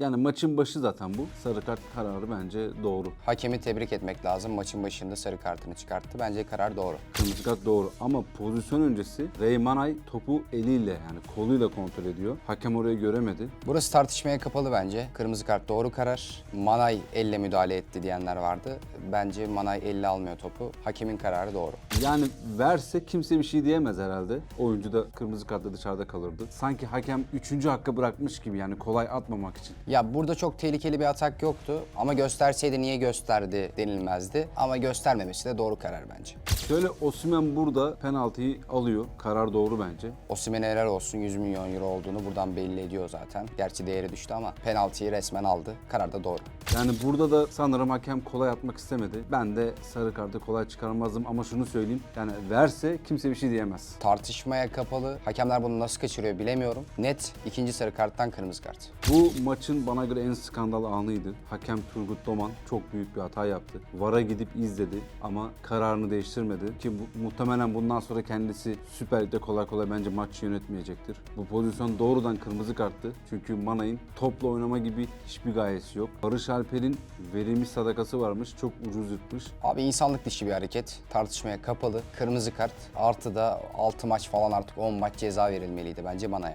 Yani maçın başı zaten bu. Sarı kart kararı bence doğru. Hakemi tebrik etmek lazım. Maçın başında sarı kartını çıkarttı. Bence karar doğru. Kırmızı kart doğru ama pozisyon öncesi Reymanay topu eliyle yani koluyla kontrol ediyor. Hakem orayı göremedi. Burası tartışmaya kapalı bence. Kırmızı kart doğru karar. Manay elle müdahale etti diyenler vardı. Bence Manay elle almıyor topu. Hakemin kararı doğru. Yani verse kimse bir şey diyemez herhalde. Oyuncu da kırmızı kartla dışarıda kalırdı. Sanki hakem 3. hakkı bırakmış gibi yani kolay atmamak için. Ya burada çok tehlikeli bir atak yoktu ama gösterseydi niye gösterdi denilmezdi. Ama göstermemesi de doğru karar bence. Şöyle Osimhen burada penaltıyı alıyor. Karar doğru bence. Osimhen'e helal olsun 100 milyon euro olduğunu buradan belli ediyor zaten. Gerçi değeri düştü ama penaltıyı resmen aldı. Karar da doğru. Yani burada da sanırım hakem kolay atmak istemedi. Ben de sarı kartı kolay çıkarmazdım ama şunu söyleyeyim. Yani verse kimse bir şey diyemez. Tartışmaya kapalı. Hakemler bunu nasıl kaçırıyor bilemiyorum. Net ikinci sarı karttan kırmızı kart. Bu maçın bana göre en skandal anıydı. Hakem Turgut Doman çok büyük bir hata yaptı. VAR'a gidip izledi ama kararını değiştirmedi. Ki bu, muhtemelen bundan sonra kendisi Süper Lig'de kolay kolay bence maç yönetmeyecektir. Bu pozisyon doğrudan kırmızı karttı. Çünkü Manay'ın topla oynama gibi hiçbir gayesi yok. Barış Alper'in verilmiş sadakası varmış. Çok ucuz yırtmış. Abi insanlık dışı bir hareket. Tartışmaya kapalı. Kırmızı kart. Artı da 6 maç falan artık 10 maç ceza verilmeliydi bence Manay'a.